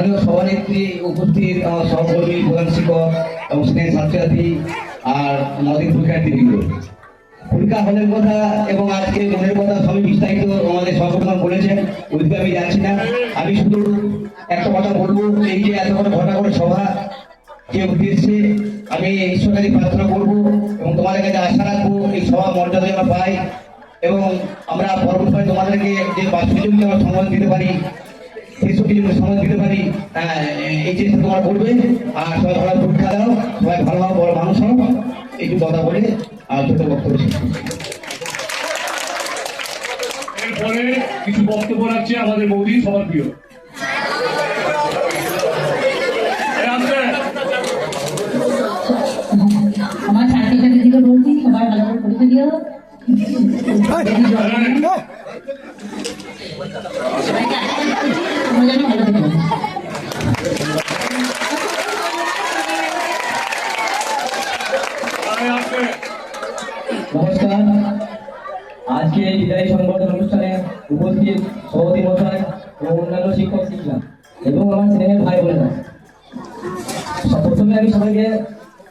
মাননীয় সভানেত্রী, উপস্থিত আমার সহকর্মী প্রধান শিক্ষক এবং স্নেহ ছাত্রছাত্রী আর আমাদের পরীক্ষার্থীবৃন্দ। পরীক্ষা হলের কথা এবং আজকে মনের কথা সবই বিস্তারিত আমাদের সহপ্রধান বলেছেন, ওইদিকে আমি যাচ্ছি না। আমি শুধু একটা কথা বলব, এই যে এত বড় ঘটা করে সভা যে উদ্দেশ্যে আমি ঈশ্বরকারী প্রার্থনা করব এবং তোমাদের কাছে আশা রাখব এই সভা মর্যাদা যেন পাই এবং আমরা পরবর্তীকালে তোমাদেরকে যে বাস্তবিক আমরা সম্মান দিতে পারি সেসব কিছু সময় দিতে পারি এই চেষ্টা তোমরা করবে। আর সবাই ভালো পরীক্ষা দাও। সবাই ভালোভাবে বড় মানুষ হও। একটু কথা বলে আর ছোট বক্তব্য এরপরে কিছু বক্তব্য রাখছে আমাদের বৌদি সবার প্রিয়। আমার ছাত্রীদের বলছি সবাই ভালো করে পরীক্ষা দিও। এই নমস্কার। আজকে এই বিদায়ী সংবর্ধনা অনুষ্ঠানে উপস্থিত সভাপতি মশাই এবং অন্যান্য শিক্ষক শিক্ষিকা এবং আমার স্নেহের ভাই বোনেরা। প্রথমে আমি সবাইকে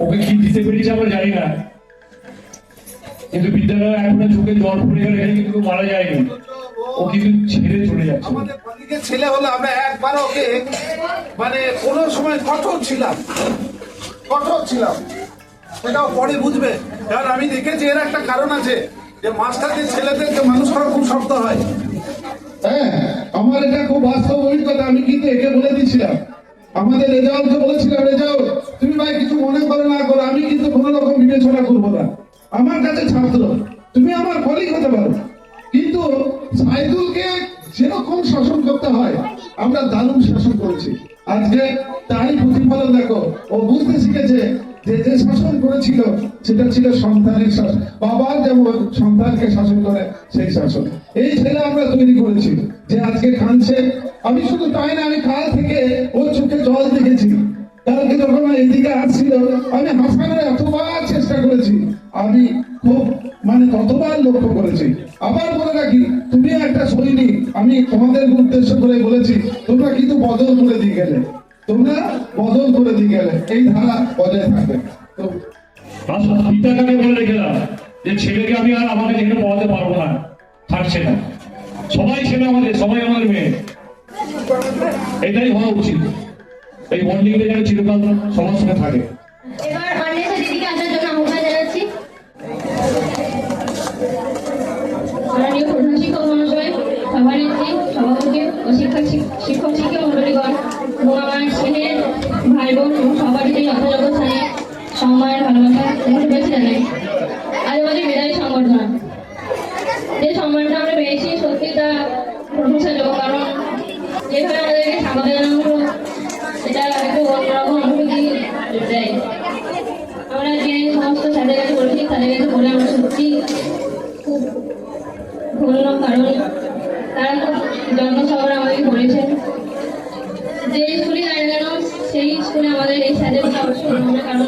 ওকে কি দিতে পেরেছি আমরা জানি না। কিন্তু বিদ্যালয়ে এখনও চোখে জল পড়ে গেলে এখানে কিন্তু মারা যায়নি। ও কিন্তু ছেড়ে চলে যাচ্ছে। আমাদের ছেলে হলে আমরা একবার ওকে মানে কোনো সময় কঠোর ছিলাম। কঠোর ছিলাম। সেটাও পরে বুঝবে। কারণ আমি দেখেছি এর একটা কারণ আছে যে মাস্টারদের ছেলেদেরকে মানুষ করা খুব শক্ত হয়। হ্যাঁ আমার এটা খুব বাস্তব অভিজ্ঞতা। আমি কিন্তু একে বলে দিয়েছিলাম। আমাদের রেজাউলকে বলেছিলাম রেজাউল তুমি ভাই কিছু মনে করো না করো, আমি কিন্তু কোনো রকম বিবেচনা করব না। আমার কাছে ছাত্র, তুমি আমার কলিগ হতে পারো। কিন্তু সাইদুলকে যেরকম শাসন করতে হয়, আমরা দারুণ শাসন করেছি। আজকে তারই প্রতিফলন দেখো, ও বুঝতে শিখেছে যে যে শাসন করেছিল, সেটা ছিল সন্তানের শাসন। বাবার যেমন সন্তানকে শাসন করে, সেই শাসন। এই ছেলে আমরা তৈরি করেছি, যে আজকে কাঁদছে। আমি শুধু তাই না, আমি কাল থেকে ওর চোখে জল দেখেছি। কালকে যখন এদিকে আসছিল? আমি হাসানোর এতবার চেষ্টা করেছি। আমি খুব মানে কতবার লক্ষ্য করেছি। আবার বলে রাখি, তুমি একটা সৈনিক, আমি তোমাদের উদ্দেশ্য করে বলেছি, তোমরা কিন্তু বদল করে দিয়ে গেলে। তোমরা বদল করে দিয়ে গেলে। এই ধারা বজায় থাকবে। তো পিতাকে বলে রেখেলাম যে, ছেলেকে আমি আর আমাকে যেখানে পড়াতে পারব না, থাকছে না। সবাই ছেলে আমাদের, সবাই আমাদের মেয়ে। এটাই হওয়া উচিত। এই বন্ডিংটা যেন চিরকাল সবার থাকে। এবার শিক্ষক শিক্ষক শিক্ষক শিক্ষক মন্ডলীগণ এবং আমার স্নেহের ভাই ভালোবাসা জানাই আজ আমাদের বিদায়ী সংবর্ধনা যে সম্মানটা আমরা পেয়েছি সত্যি তা প্রশংসাযোগ্য কারণ যেভাবে আমাদেরকে স্বাগত জানানো হলো সেটা অন্যরকম অনুভূতি দেয় আমরা যে সমস্ত স্যারের কাছে বলেছি বলে আমরা সত্যি খুব ধন্য কারণ তারা খুব যত্ন সহকারে আমাকে বলেছেন যে স্কুলে দাঁড়িয়ে গেল সেই স্কুলে আমাদের এই স্যারের কারণ